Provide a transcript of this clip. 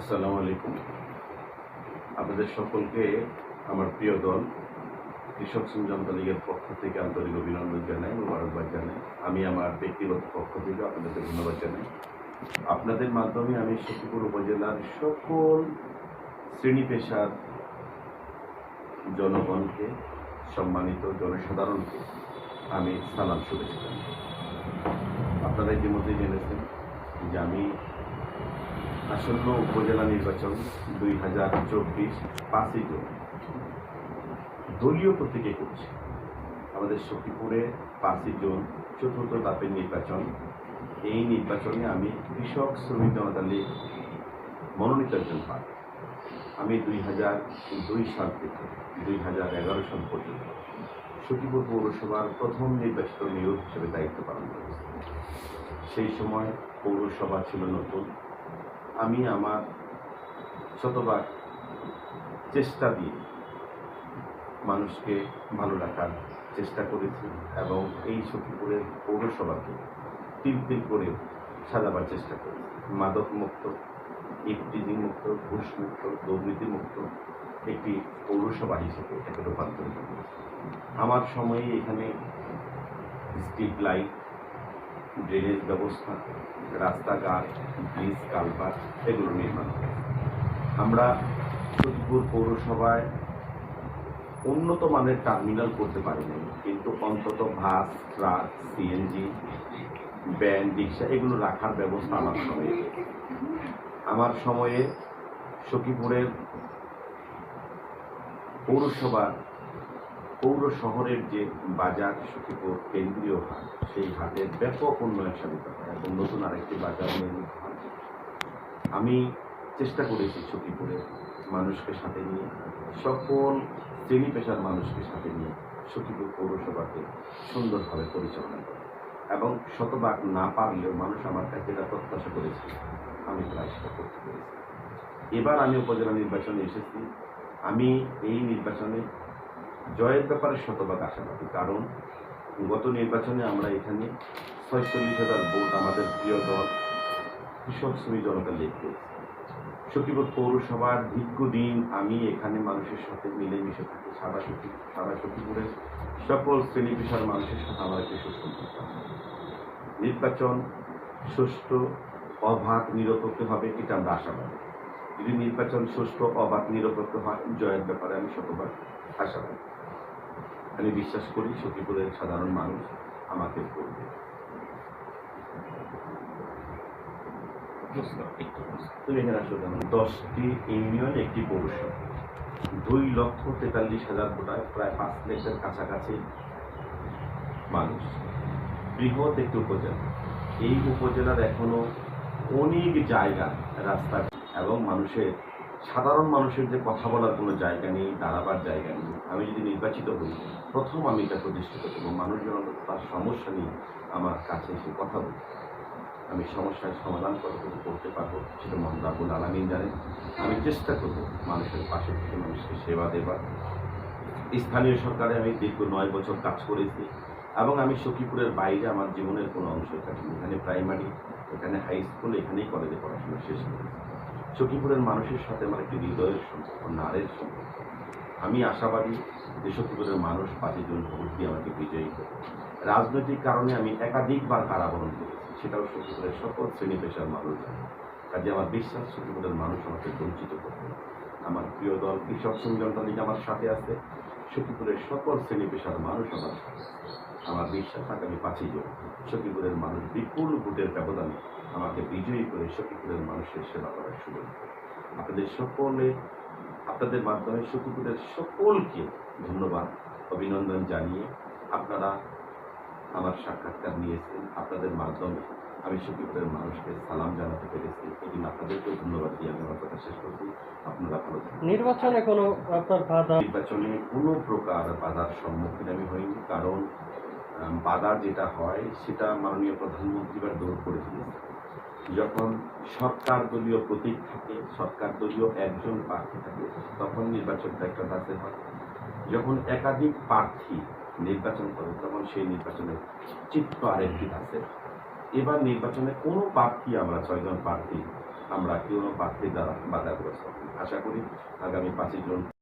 আসসালামু আলাইকুম। আপনাদের সকলকে আমার প্রিয় দল, কৃষক জনতা লীগের পক্ষ থেকে আন্তরিক অভিনন্দন জানাই, মোবারকবাদ জানাই। আমি আমার ব্যক্তিগত পক্ষ থেকে আপনাদেরকে ধন্যবাদ জানাই। আপনাদের মাধ্যমে আমি সখীপুর উপজেলার সকল শ্রেণি পেশার জনগণকে, সম্মানিত জনসাধারণকে আমি সালাম শুভেচ্ছা। আপনারা ইতিমধ্যে জেনেছেন যে আমি আসন্ন উপজেলা নির্বাচন দুই হাজার চব্বিশ পাঁচই জুন। দলীয় প্রতীকে করছি। আমাদের সখীপুরে পাঁচই জুন চতুর্থ ধাপের নির্বাচন। এই নির্বাচনে আমি কৃষক শ্রমিক জনতা লীগ মনোনীত একজন পাই আমি দুই হাজার দুই সাল থেকে দুই হাজার এগারো সাল পর্যন্ত সখীপুর পৌরসভার প্রথম নির্বাচিত নিয়োগ হিসেবে দায়িত্ব পালন করেছি। সেই সময় পৌরসভা ছিল নতুন। আমি আমার শতভাগ চেষ্টা দিয়ে মানুষকে ভালো রাখার চেষ্টা করেছি এবং এই সখীপুরের পৌরসভাকে তিল তিল করে সাজাবার চেষ্টা করেছি। মাদক মুক্ত ইফটিজিং মুক্ত ঘুষ মুক্ত দুর্নীতি মুক্ত একটি পৌরসভা হিসেবে এটাকে রূপান্তরিত আমার সময়ে এখানে স্ট্রিট লাইট ড্রেনেজ ব্যবস্থা রাস্তাঘাট, ব্রিজ, কালভার্ট, এগুলো নির্মাণ আমরা সত্যিপুর পৌরসভায় উন্নত মানের টার্মিনাল করতে পারিনি, কিন্তু অন্তত বাস, ট্রাক সিএনজি ভ্যান, রিক্সা এগুলো রাখার ব্যবস্থা আমার সময়ে আমার সময়ে সখীপুরের পৌরসভার পৌর শহরের যে বাজার, সখীপুর কেন্দ্রীয় হাট, সেই হাটের ব্যাপক উন্নয়ন সাধিত হয় এবং নতুন আরেকটি বাজার নির্মিত হয়। আমি চেষ্টা করেছি সখীপুরের মানুষকে সাথে নিয়ে, সকল শ্রেণি পেশার মানুষকে সাথে নিয়ে সখীপুর পৌরসভাকে সুন্দরভাবে পরিচালনা করা। এবং শতভাগ না পারলেও মানুষ আমার কাছে এটা প্রত্যাশা করেছে। আমি প্রায় সেটা করতে পেরেছি। এবার আমি উপজেলা নির্বাচনে এসেছি। আমি এই নির্বাচনে জয়ের ব্যাপারে শতভাগ আশাবাদী। কারণ গত নির্বাচনে আমরা এখানে ছয়চল্লিশ হাজার ভোট আমাদের প্রিয় দল কৃষক শ্রমিক জনতা লীগ পেয়েছে সখীপুর পৌরসভার দীর্ঘদিন আমি এখানে মানুষের সাথে মিলেমিশে থাকি, সারা সখী সারা সখীপুরের সকল শ্রেণি পেশার মানুষের সাথে আমার একটি সুসম্পর্ক। নির্বাচন সুষ্ঠু, অবাধ, নিরপেক্ষ হবে এটা আমরা আশাবাদী। যদি নির্বাচন সুষ্ঠু, অবাধ, নিরপেক্ষ হয়, জয়ের ব্যাপারে আমি শতভাগ আশাবাদী। আমি বিশ্বাস করি সখীপুরের সাধারণ মানুষ আমাকে করবে দশটি ইউনিয়ন একটি পৌরসভা। দুই লক্ষ তেতাল্লিশ হাজার ভোটার প্রায় পাঁচ লাখের কাছাকাছি মানুষ। বৃহৎ একটি উপজেলা। এই উপজেলার এখনও অনেক জায়গা রাস্তা এবং মানুষের সাধারণ মানুষের যে কথা বলার কোনো জায়গা নেই, দাঁড়াবার জায়গা নেই। আমি যদি নির্বাচিত হই, প্রথম আমি এটা প্রতিষ্ঠিত করব। মানুষজন তার সমস্যা নিয়ে আমার কাছে এসে কথা বলবে। আমি সমস্যার সমাধান কতটুকু করতে পারব সেটা মোহাম্মদ আবুল আলমিন জানেন। আমি চেষ্টা করব মানুষের পাশে থেকে মানুষকে সেবা দেবার। স্থানীয় সরকারে আমি দীর্ঘ নয় বছর কাজ করেছি এবং আমি সখীপুরের বাইরে আমার জীবনের কোনো অংশ কাটিনি এখানে প্রাইমারি এখানে হাই স্কুল এখানেই কলেজে পড়াশোনা শেষ করেছি। সখীপুরের মানুষের সাথে আমার একটি হৃদয়ের সম্পর্ক, নারের সম্পর্ক। আমি আশাবাদী যে সখীপুরের মানুষ পাঁচই জন ভোট দিয়ে আমাকে বিজয়ী করবে। রাজনৈতিক কারণে আমি একাধিকবার কারাবরণ করেছি, সেটাও সখীপুরের সকল শ্রেণি পেশার মানুষ কাজে আমার বিশ্বাস সখীপুরের মানুষ আমাকে বঞ্চিত করবে আমার প্রিয় দল কৃষক জনতা আমার সাথে আছে সখীপুরের সকল শ্রেণি পেশার মানুষ আমার সাথে আছে। আমার বিশ্বাস আগামী পাঁচই জন সখীপুরের মানুষ বিপুল ভোটের ব্যবধানে আমাকে বিজয়ী করে সখীপুরের মানুষের সেবা করার সুযোগ আপনাদের সকলে আপনাদের মাধ্যমে সখীপুরের সকলকে ধন্যবাদ অভিনন্দন জানিয়ে আপনারা আমার সাক্ষাৎকার নিয়েছেন। আপনাদের মাধ্যমে আমি সখীপুরের মানুষকে সালাম জানাতে পেরেছি। জন্য আপনাদেরকেও ধন্যবাদ দিয়ে আমি আমার কথা শেষ করছি। আপনারা ভালো নির্বাচনে কোনো আপনার বাধা নির্বাচনে কোনো প্রকার বাধার সম্মুখীন আমি হইনি কারণ বাধা যেটা হয়, সেটা মাননীয় প্রধানমন্ত্রী এবার দূর করে দিয়েছে যখন সরকার দলীয় প্রতীক থাকে, সরকার দলীয় একজন প্রার্থী থাকে, তখন নির্বাচনটা একটা দাসে হয়। যখন একাধিক প্রার্থী নির্বাচন করে, তখন সেই নির্বাচনের চিত্র আরেকটি দাসের এবার নির্বাচনে কোনো প্রার্থী আমরা, ছয়জন প্রার্থী আমরা কেউ প্রার্থীর দ্বারা বাধাগ্রস্ত আশা করি আগামী পাঁচই জুন